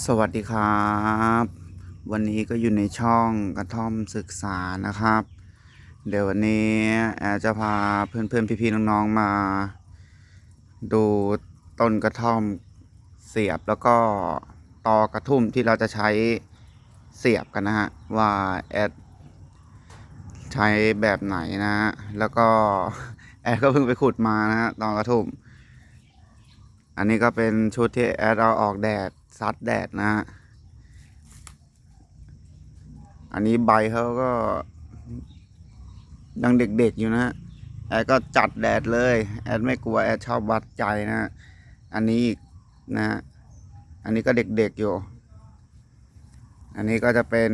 สวัสดีครับ วันนี้ก็อยู่ในช่องกระท่อมศึกษานะครับ เดี๋ยววันนี้แอจะพาเพื่อนๆพี่ๆน้องๆมา ดูต้นกระท่อมเสียบแล้วก็ตอกระทุ่มที่เราจะใช้เสียบกันนะฮะว่าแอดใช้แบบไหนนะฮะแล้วก็แอดก็เพิ่งไปขุดมานะฮะตอกระทุ่ม อันนี้ก็เป็นชุดที่แอดเอาออกแดด ซัดแดดนะฮะ อันนี้ใบเขาก็ยังเด็กๆอยู่นะฮะ แอดก็จัดแดดเลย แอดไม่กลัว แอดชอบวัดใจนะฮะอันนี้อีกนะฮะอันนี้ก็เด็กๆอยู่ อันนี้ก็จะเป็น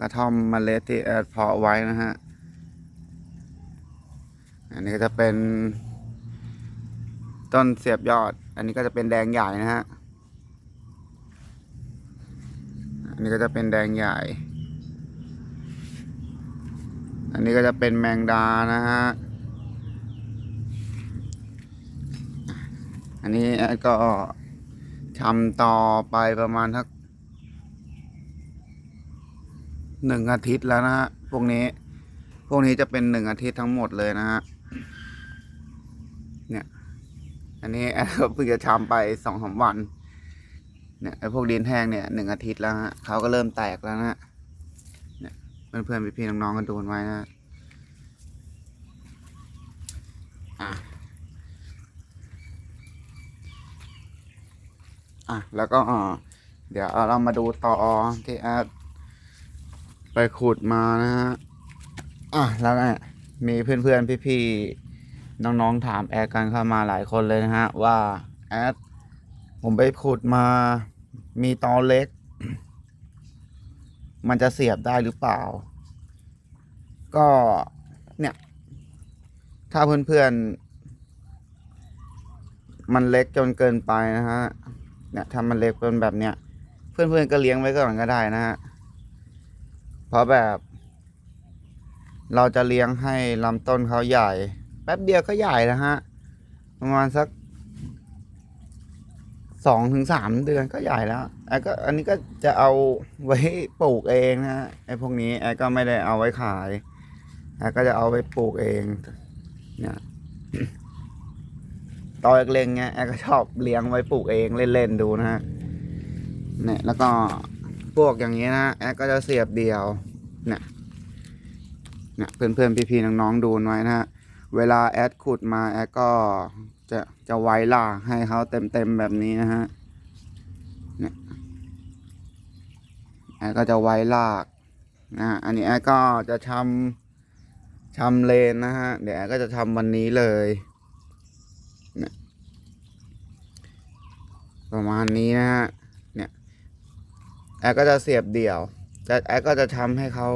กระท่อมเมล็ดที่แอดเพาะไว้นะฮะ อันนี้ก็จะเป็นต้นเสียบยอด อันนี้ก็จะเป็นแดงใหญ่นะฮะ อันนี้ก็จะเป็นแดงใหญ่ อันนี้ก็จะเป็นแมงดานะฮะ อันนี้ก็ทำต่อไปประมาณทักหนึ่งอาทิตย์แล้วนะฮะ พวกนี้ พวกนี้จะเป็นหนึ่งอาทิตย์ทั้งหมดเลยนะฮะ เนี่ย อันนี้แอดก็เพิ่งจะทำไปสองสามวัน เนี่ยไอ้พวกดินแห้งเนี่ยหนึ่งอาทิตย์แล้วฮะเขาก็เริ่มแตกแล้วนะฮะเนี่ยเพื่อนๆพี่ๆน้องๆก็ดูนไว้นะอะอะแล้วก็เดี๋ยวเรามาดูต่อที่แอดไปขุดมานะฮะอะแล้วก็มีเพื่อนๆพี่ๆน้องๆถามแอดกันเข้ามาหลายคนเลยนะฮะว่าแอด ผมไปขุดมามีตอเล็ก มันจะเสียบได้หรือเปล่า ก็เนี่ย ถ้าเพื่อนๆ มันเล็กจนเกินไปนะฮะ เนี่ยถ้ามันเล็กเป็นแบบเนี้ย เพื่อนๆก็เลี้ยงไว้ก่อนก็ได้นะฮะ เพราะแบบ เราจะเลี้ยงให้ลำต้นเขาใหญ่ แป๊บเดียวก็ใหญ่แล้วฮะ ประมาณสัก สองถึงสามเดือนก็ใหญ่แล้วไอ้ก็อันนี้ก็จะเอาไว้ปลูกเองนะไอ้พวกนี้ไอ้ก็ไม่ได้เอาไว้ขายไอ้ก็จะเอาไว้ปลูกเองเนี่ยตอนเล็กๆเงี้ยไอ้ก็ชอบเลี้ยงไว้ปลูกเองเล่นๆดูนะฮะเนี่ยแล้วก็พวกอย่างนี้นะไอ้ก็จะเสียบเดียวเนี่ยเนี่ยเพื่อนๆพี่ๆน้องๆดูไว้นะฮะเวลาแอดขุดมาแอดก็ จะจะไว้ล่างให้เขาเต็มๆแบบนี้นะฮะเนี่ยแอก็จะไว้ลากนะอันนี้แอก็จะทำทำเลนนะฮะเดี๋ยวแอก็จะทำวันนี้เลยเนี่ยประมาณนี้นะฮะเนี่ยแอก็จะเสียบเดี่ยวแต่แอก็จะทำให้เขา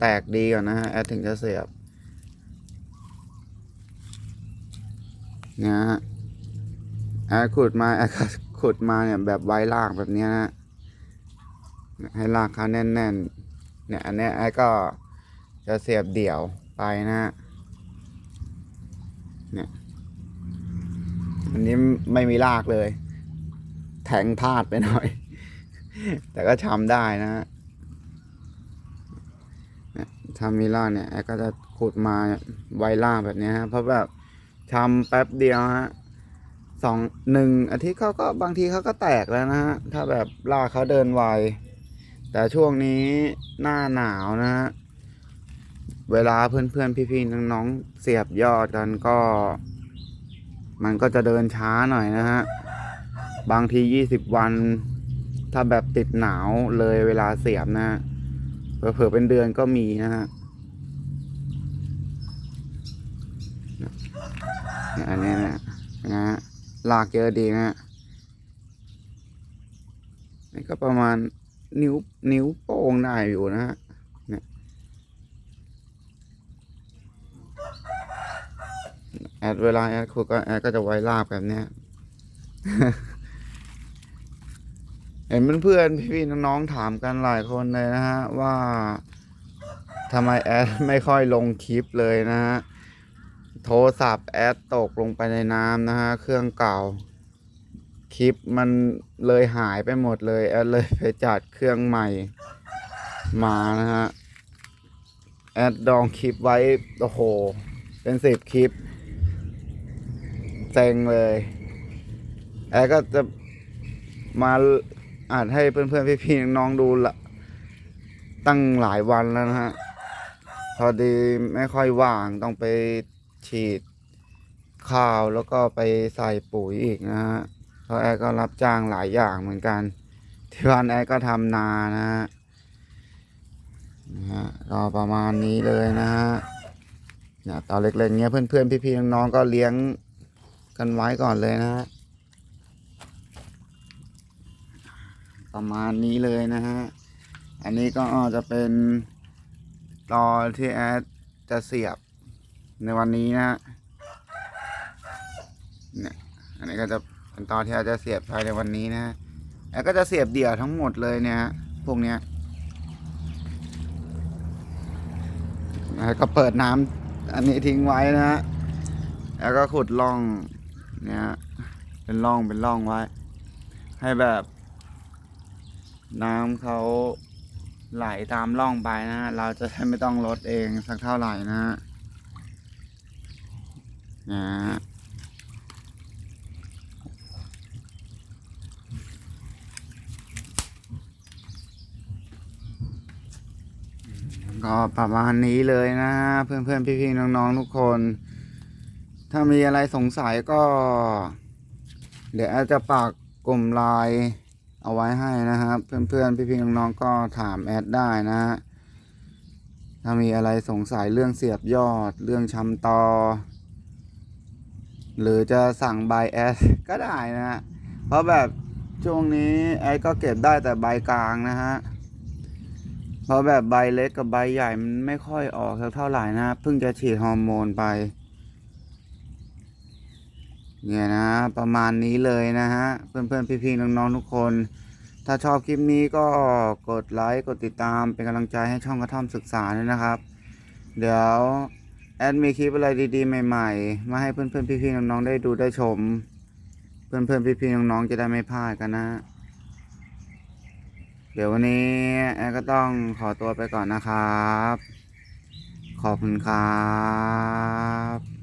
แตกดีก่อนนะฮะแอถึงจะเสียบ เนี่ยฮะแอขุดมาแอขุดมาเนี่ยแบบไว้ลากแบบนี้นะให้ลากเขาแน่นๆ เนี่ยอันเนี้ยแอดก็จะเสียบเดี่ยวไปนะฮะเนี่ยอันนี้ไม่มีลากเลย แทงพลาดไปหน่อย แต่ก็ทำได้นะฮะเนี่ยถ้ามีลากเนี่ยแอดก็จะขุดมาไว้ลากแบบนี้ฮะเพราะแบบ ทำแป๊บเดียวฮะสองหนึ่งอาทิตย์เขาก็บางทีเขาก็แตกแล้วนะฮะถ้าแบบลากเขาเดินไว แต่ช่วงนี้หน้าหนาวนะฮะเวลาเพื่อนๆพี่ๆน้องๆเสียบยอดกันก็ มันก็จะเดินช้าหน่อยนะฮะบางทียี่สิบวัน ถ้าแบบติดหนาวเลยเวลาเสียบนะฮะเผื่อเป็นเดือนก็มีนะฮะ เนี่ย อันนี้นะนะฮะลากเยอะดีนะฮะนี่ก็ประมาณนิ้วนิ้วโป้งได้อยู่นะฮะเนี่ยแอดเวลาแอดคุยก็แอดก็จะไว้ลากแบบเนี้ยเห็นเพื่อนๆพี่ๆน้องๆถามกันหลายคนเลยนะฮะว่าทำไมแอดไม่ค่อยลงคลิปเลยนะฮะ โทรศัพท์แอดตกลงไปในน้ำนะฮะ เครื่องเก่า คลิปมันเลยหายไปหมดเลยแอดเลยไปจัดเครื่องใหม่มานะฮะ แอดดองคลิปไว้ โอ้โห เป็นสิบคลิปเซ็งเลย แอดก็จะมาอานให้เพื่อนๆ พี่ๆน้องๆดูละตั้งหลายวันแล้วนะฮะ พอดีไม่ค่อยว่างต้องไป ฉีดข้าวแล้วก็ไปใส่ปุ๋ยอีกนะฮะเพราะแอดก็รับจ้างหลายอย่างเหมือนกัน ที่บ้านแอดก็ทำนานะฮะนะฮะก็ประมาณนี้เลยนะฮะเนี่ยตอนเล็กๆเนี้ยเพื่อนๆพี่ๆน้องๆก็เลี้ยงกันไว้ก่อนเลยนะฮะประมาณนี้เลยนะฮะ อันนี้ก็จะเป็นตอที่แอดจะเสียบ ในวันนี้นะฮะเนี่ยอันนี้ก็จะเป็นตอนที่อดจะเสียบภายในวันนี้นะฮะแอดก็จะเสียบเดี่ยวทั้งหมดเลยเนี่ยฮะพวกเนี้ยแล้วก็เปิดน้ำอันนี้ทิ้งไว้นะฮะแล้วก็ขุดร่องเนี่ยเป็นร่องเป็นร่องไว้ ให้แบบ น้ำเขาไหลตามร่องไปนะฮะเราจะได้ไม่ต้องลดเองสักเท่าไหร่นะฮะ นะก็ประมาณนี้เลยนะฮะเพื่อนๆ พี่ๆ น้องๆ ทุกคน ถ้ามีอะไรสงสัยก็ เดี๋ยวอาจจะปากกลุ่มไลน์เอาไว้ให้นะครับ เพื่อนๆ พี่ๆ น้องๆ ก็ถามแอดได้นะฮะถ้ามีอะไรสงสัยเรื่องเสียบยอด เรื่องชำตอ หรือจะสั่งใบแอดก็ได้นะฮะ เพราะแบบช่วงนี้แอดก็เก็บได้แต่ใบกลางนะฮะ เพราะแบบใบเล็กกับใบใหญ่มันไม่ค่อยออกเท่าไหร่นะเพิ่งจะฉีดฮอร์โมนไป เนี่ยนะ ประมาณนี้เลยนะฮะ เพื่อนๆ พี่ๆ น้องๆ ทุกคน ถ้าชอบคลิปนี้ก็กดไลค์ กดติดตามเป็นกำลังใจให้ช่องกระท่อมศึกษาด้วยนะครับ เดี๋ยว ดมีคลิปอะไรดีๆ ใหม่ๆ มาให้เพื่อนๆ พี่ๆ น้องๆ ได้ดูได้ชม เพื่อนๆ พี่ๆ น้องๆ จะได้ไม่พลาดกันนะ เดี๋ยววันนี้แอดก็ต้องขอตัวไปก่อนนะครับ ขอบคุณครับ